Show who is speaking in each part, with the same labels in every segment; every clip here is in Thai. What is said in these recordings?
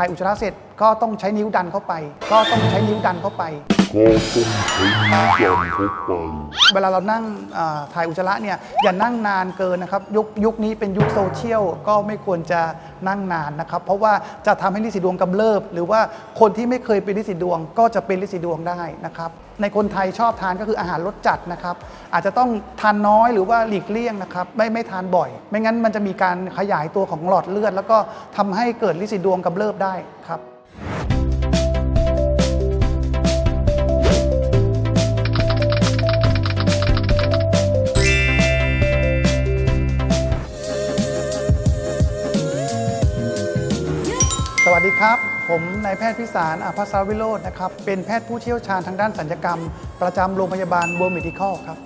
Speaker 1: ถ่ายอุจจาระเสร็จก็ต้องใช้นิ้วดันเข้าไป ก็ต้องใช้นิ้วดันเข้าไป
Speaker 2: ก็ต้อง เว
Speaker 1: ลาเรานั่งอ่าถ่ายอุจจาระเนี่ยอย่านั่งนานเกินนะครับยุคยุคนี้เป็นยุคโซเชียลก็ไม่ควรจะนั่งนานนะครับ เพราะว่าจะทำให้ลิสีดวงกำเริบ หรือว่าคนที่ไม่เคยเป็นลิสีดวงก็จะเป็นลิสีดวงได้นะครับ ในคนไทยชอบทานก็คืออาหารรสจัดนะครับ อาจจะต้องทานน้อยหรือว่าหลีกเลี่ยงนะครับ ไม่ไม่ทานบ่อย ไม่งั้นมันจะมีการขยายตัวของหลอดเลือด แล้วก็ทำให้เกิดลิสีดวงกำเริบได้ครับ สวัสดีครับ ผมนายแพทย์พิสารอาภัสรวิโรจน์นะครับ เป็นแพทย์ผู้เชี่ยวชาญทางด้านสัญญกรรม ประจำโรงพยาบาลบัวเมดิคอลครับ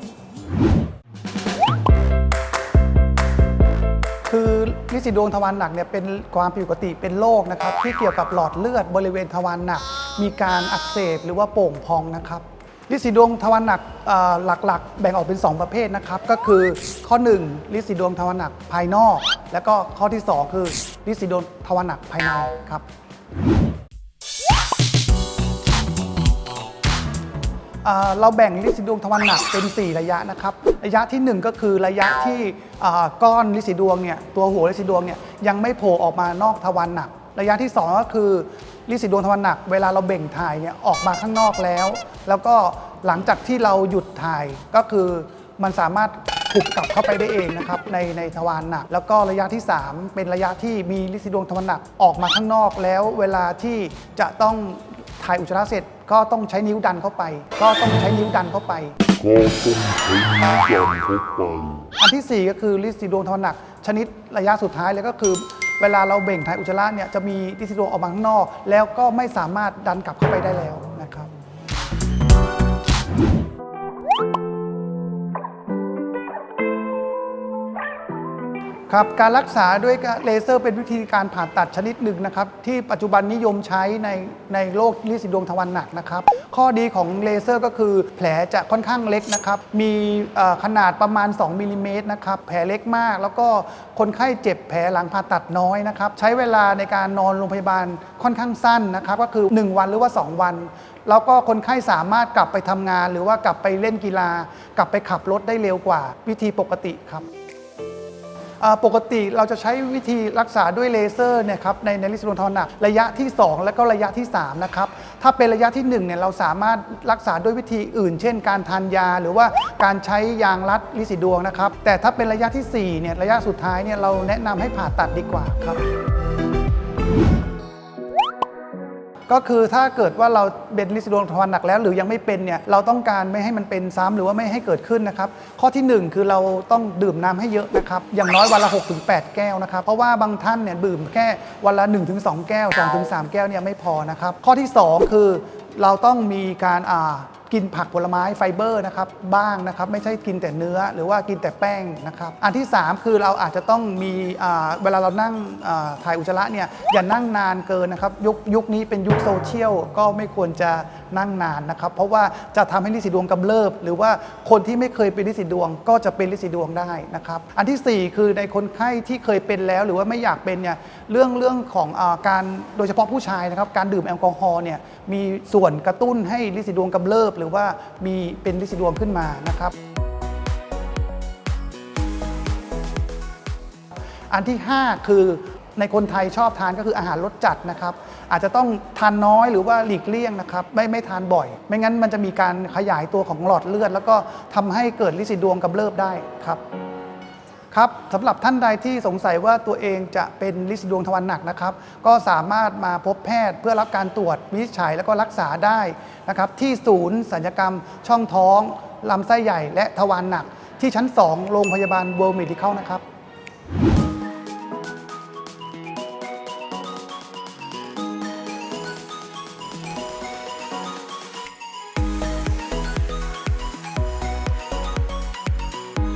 Speaker 1: คือลินสีดวงทวารหนักเนี่ยเป็นความผิดปกติเป็นโรคนะครับ ที่เกี่ยวกับหลอดเลือดบริเวณทวารหนัก มีการอักเสบหรือว่าโป่งพองนะครับลินสีดวงทวารหนักหลักๆ แบ่งออกเป็น 2 ประเภทนะครับ ก็คือข้อ 1 ลินสีดวงทวารหนักภายนอก แล้วก็ข้อที่ 2 คือ นสีดวงทวารหนักภายในครับ เราแบ่งลินสีดวงทวารหนักเป็น 4 ระยะนะครับ ระยะทีหนึ่1 ก็คือระยะที่ก้อนลินสีดวงเนี่ยตัวหัวลินสีดวงเนี่ยยังไม่โผล่ออกมานอกทวารหนัก ระยะที่ 2 ก็คือลินสีดวงทวารหนัก เวลาเราเบ่งถ่ายเนี่ยออกมาข้างนอกแล้ว แล้วก็หลังจากที่เราหยุดถ่ายก็คือมันสามารถ ผุบกลับเข้าไปได้เองนะครับในในทวารหนัก แล้วก็ระยะที่ 3 เป็นระยะที่มีลินสีดวงทวารหนักออกมาข้างนอก แล้วเวลาที่จะต้องถ่ายอุจจาระเสร็จ ก็ต้องใช้นิ้วดันเข้าไป ก็ต้องใช้นิ้วดันเข้าไป
Speaker 2: ก็ต้องใช้นิ้วดันเข้าไป
Speaker 1: อันที่ 4 ก็คือลินสีดวงทวารหนัก ชนิดระยะสุดท้ายเลยก็คือเวลาเราเบ่งถ่ายอุจจาระเนี่ยจะมีลินสีดวงออกมาข้างนอก แล้วก็ไม่สามารถดันกลับเข้าไปได้แล้ว ครับการรักษาด้วยเลเซอร์เป็นวิธีการผ่าตัดชนิดหนึ่งนะครับ ที่ปัจจุบันนิยมใช้ในในโรคลิสีดวงทวารหนักนะครับ ข้อดีของเลเซอร์ก็คือแผลจะค่อนข้างเล็กนะครับ มีขนาดประมาณ 2มิลลิเมตรนะครับ แผลเล็กมาก แล้วก็คนไข้เจ็บแผลหลังผ่าตัดน้อยนะครับ ใช้เวลาในการนอนโรงพยาบาลค่อนข้างสั้นนะครับ ก็คือ 1 วันหรือว่า 2 วันแล้วก็คนไข้สามารถกลับไปทำงาน หรือว่ากลับไปเล่นกีฬา กลับไปขับรถได้เร็วกว่าวิธีปกติครับ ปกติเราจะใช้วิธีรักษาด้วยเลเซอร์เนี่ยครับในในลิซิโดนทอนหนักระยะที่ 2 และก็ระยะที่3นะครับถ้าเป็นระยะที่1เนี่ยเราสามารถรักษาด้วยวิธีอื่น เช่น การทานยาหรือว่าการใช้ยางรัดลิซิดวงนะครับแต่ถ้าเป็นระยะที่4เนี่ยระยะสุดท้ายเนี่ยเราแนะนำให้ผ่าตัดดีกว่าครับ ก็คือถ้าเกิดว่าเราเป็นลิซิโดนทวารหนักแล้ว หรือยังไม่เป็นเนี่ยเราต้องการไม่ให้มันเป็นซ้ำหรือว่าไม่ให้เกิดขึ้นนะครับข้อที่ 1 คือเราต้องดื่มน้ำให้เยอะนะครับอย่างน้อยวันละ 6-8 แก้วนะครับเพราะว่าบางท่านเนี่ยดื่มแค่วันละ 1-2 แก้ว 2-3 แก้วเนี่ยไม่พอนะครับข้อที่ 2 คือเราต้องมีการอ่า กินผักผลไม้ไฟเบอร์นะครับบ้างนะครับไม่ใช่กินแต่เนื้อหรือว่ากินแต่แป้งนะครับอันที่ 3 คือเราอาจจะต้องมีเวลาเรานั่งถ่ายอุจจาระเนี่ยอย่านั่งนานเกินนะครับยุคยุคนี้เป็นยุคโซเชียลก็ไม่ควรจะ นั่งนานนะครับ เพราะว่าจะทำให้ลิสีดวงกำเริบ หรือว่าคนที่ไม่เคยเป็นลิสีดวงก็จะเป็นลิสีดวงได้นะครับ อันทีสี่ 4 คือในคนไข้ที่เคยเป็นแล้ว หรือว่าไม่อยากเป็นเนี่ยเรื่องเรื่องของอการโดยเฉพาะผู้ชายนะครับ การดื่มแอลกอฮอล์เนี่ยมีส่วนกระตุ้นให้ลิสีดวงกำเริบ หรือว่ามีเป็นลิสีดวงขึ้นมานะครับอันที่ 5 คือ ในคนไทยชอบทานก็คืออาหารรสจัดนะครับ อาจจะต้องทานน้อยหรือว่าหลีกเลี่ยงนะครับไม่ไม่ทานบ่อย ไม่งั้นมันจะมีการขยายตัวของหลอดเลือด แล้วก็ทำให้เกิดลินสีดวงกำเริบได้ครับครับสำหรับท่านใดที่สงสัยว่าตัวเองจะเป็นลินสีดวงทวารหนักนะครับ ก็สามารถมาพบแพทย์เพื่อรับการตรวจวินิจฉัยแล้วก็รักษาได้นะครับ ที่ศูนย์สัญญกรรม ช่องท้องลำไส้ใหญ่ และทวารหนัก ที่ชั้น 2 โรงพยาบาล World Medical นะครับ